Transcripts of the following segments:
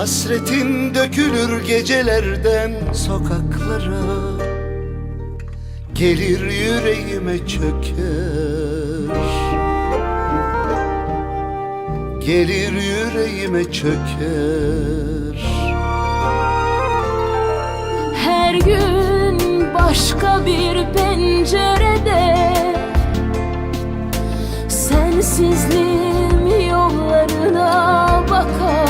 Hasretin dökülür gecelerden sokaklara. Gelir yüreğime çöker. Gelir yüreğime çöker. Her gün başka bir pencerede. Sensizliğim yollarına bakar.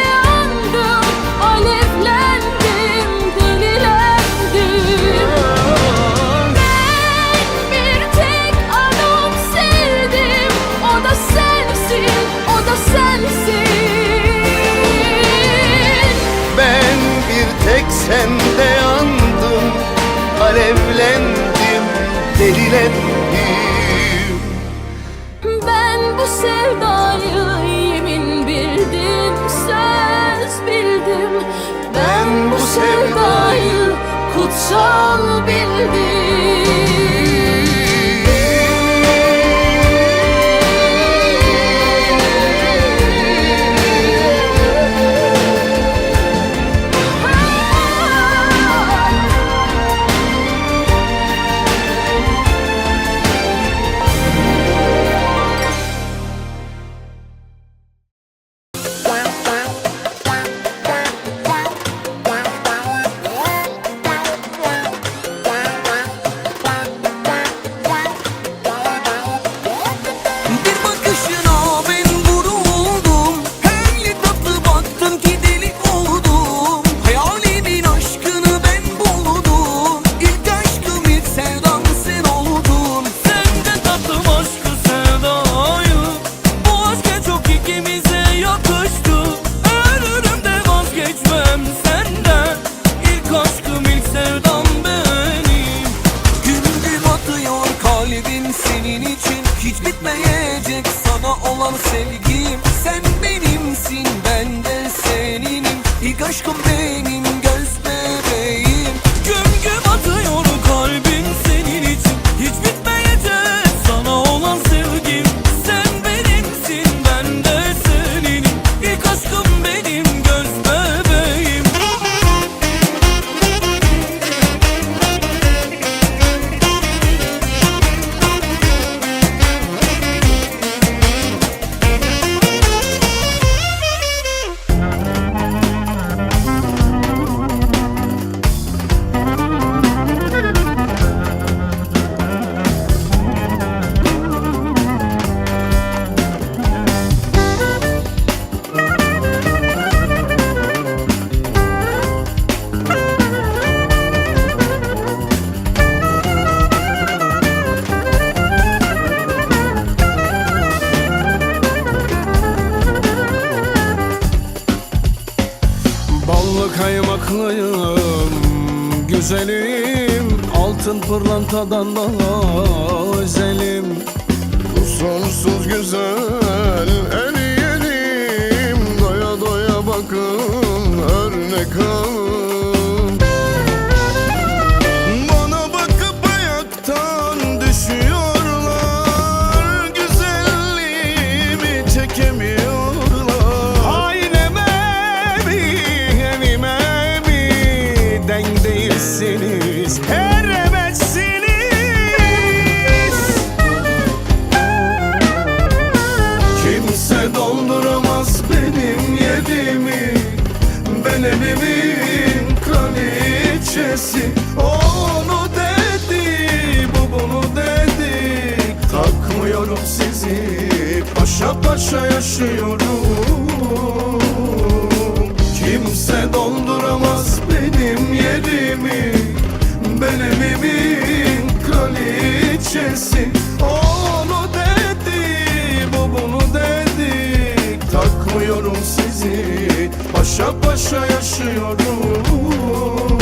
Altın pırlantadan daha özelim. Bu sonsuz güzel eriyelim Doya doya bakın örnek alın nesi? Onu dedi bu bunu dedi. Takmıyorum sizi paşa paşa yaşıyorum. Kimse dolduramaz benim yerimi Ben evimin kraliçesi Onu dedi bu bunu dedi. Takmıyorum sizi paşa paşa yaşıyorum.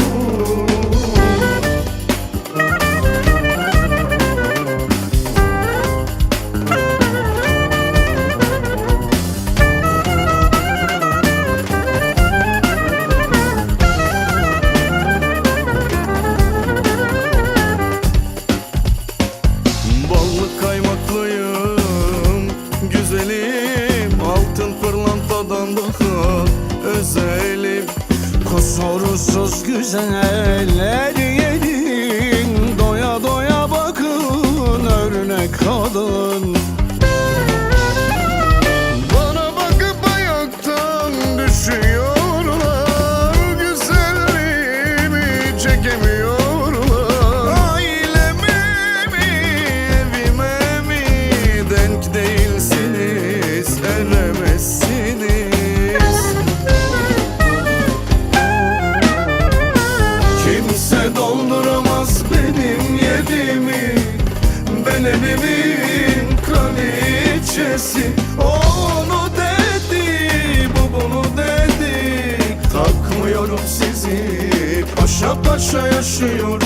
Kraliçesi Onu dedi, bu bunu dedi. Takmıyorum sizi, paşa paşa yaşıyorum.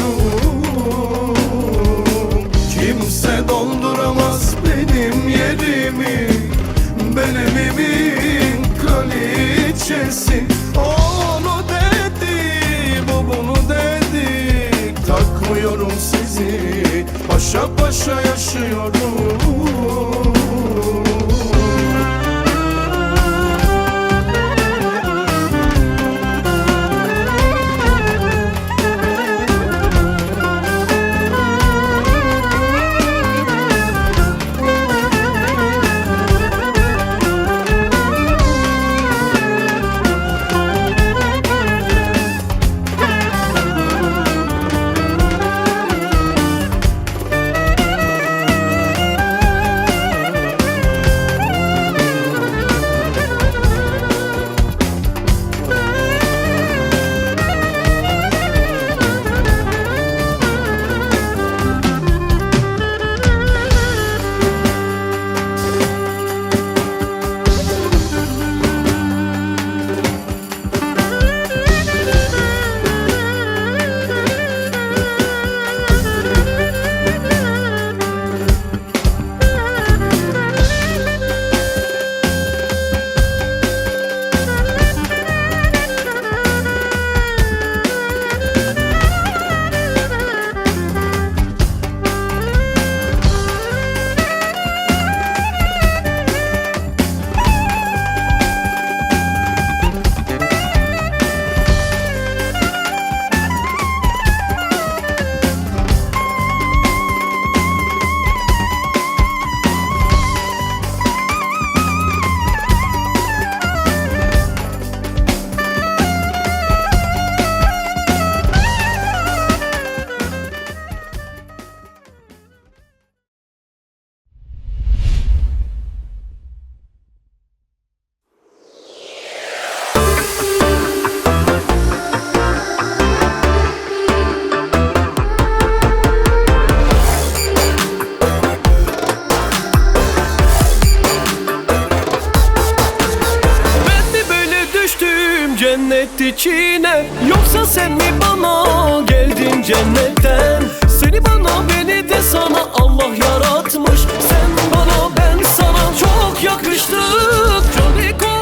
Kimse dolduramaz benim yerimi Ben evimin kraliçesi. Onu dedi, bu bunu dedi. Takmıyorum sizi Paşa paşa yaşıyorum cennet içine. Yoksa sen mi bana geldin cennetten? Seni bana beni de sana Allah yaratmış. Sen bana ben sana çok yakıştık. Canikom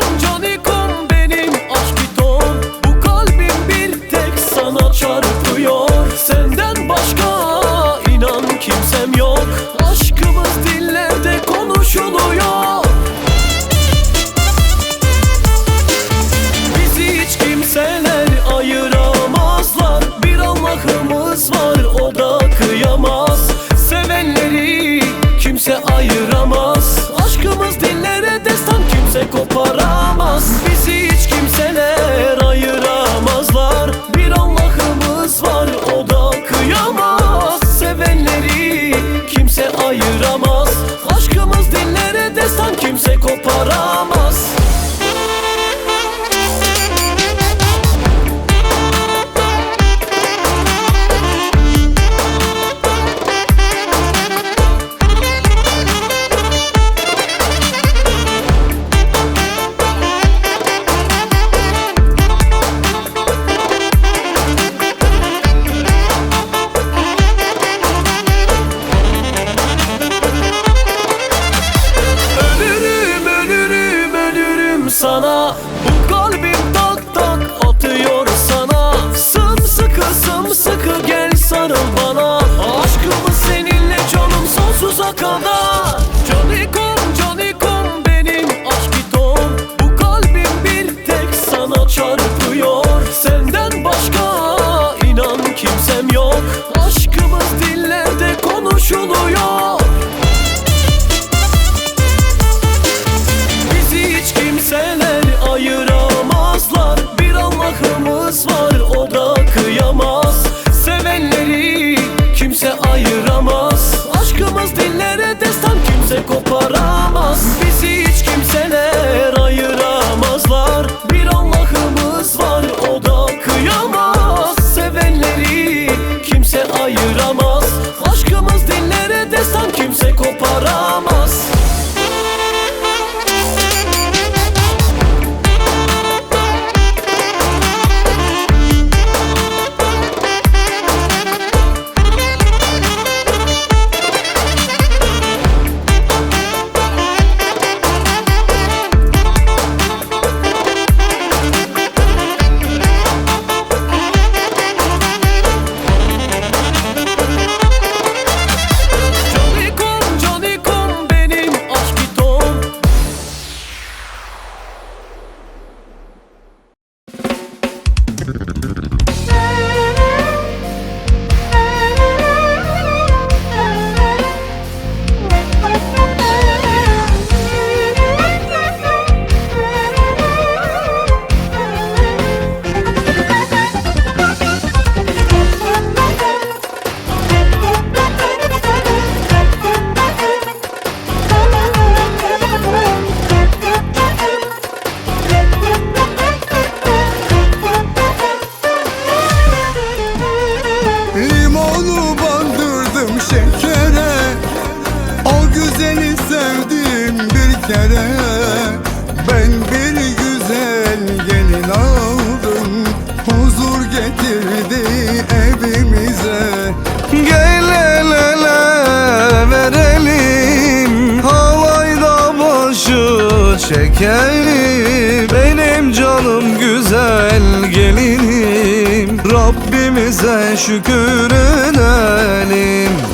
şekerim Benim canım güzel gelinim. Rabbimize şükür edelim.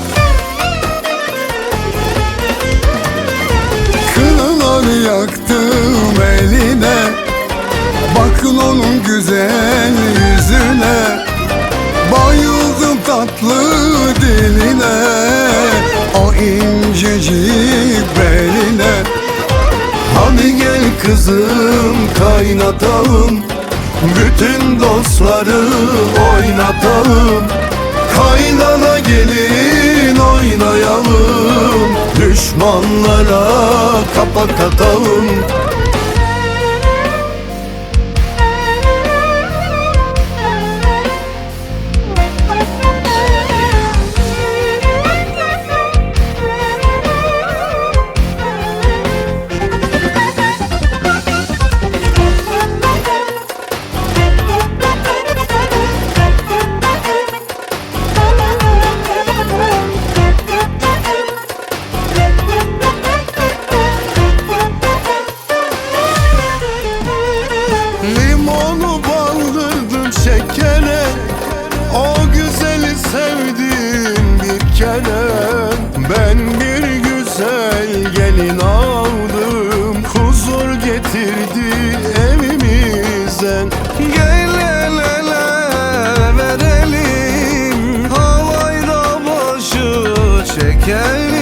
kızım kaynatalım Bütün dostları oynatalım Kaynana gelin oynayalım. Düşmanlara kapak atalım Gönlüm